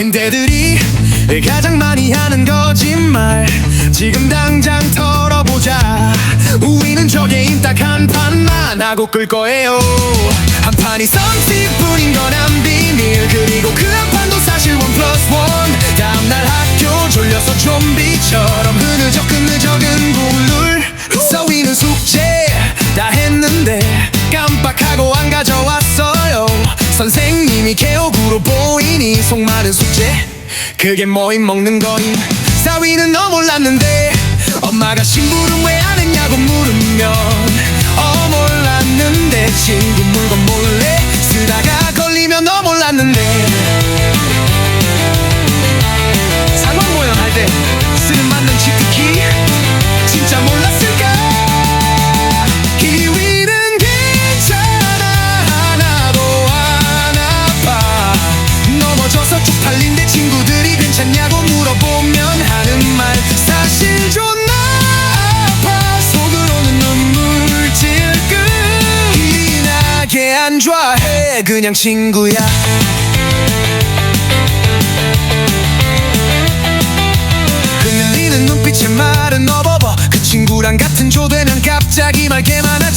인대들이 가장 많이 하는 거짓말. 지금 당장 털어보자. 우리는 저게 인딱한 판만 하고 끌 거예요. 한 판이 썸씽뿐인 건 안 비밀. 그리고 그한 판도 사실 원 플러스 원. 다음날 학교 졸려서 좀비처럼 흐느적 흐느적은 국룰. 서위는 숙제 다 했는데 깜빡하고 안 가져왔어요. 선생님이 개옥으로 보이 니 속마른 숙제? 그게 뭐임 먹는 거임? 사위는 너 몰랐는데 엄마가 심부름 왜 안 했냐고 물으면. 어 몰랐는데 친구 물건 몰래 쓰다가 걸리면 너 몰랐는데 좋아해. 그냥 친구야. 흔들리는 눈빛에 말은 너버버 그 친구랑 같은 조되면 갑자기 말 개만 하지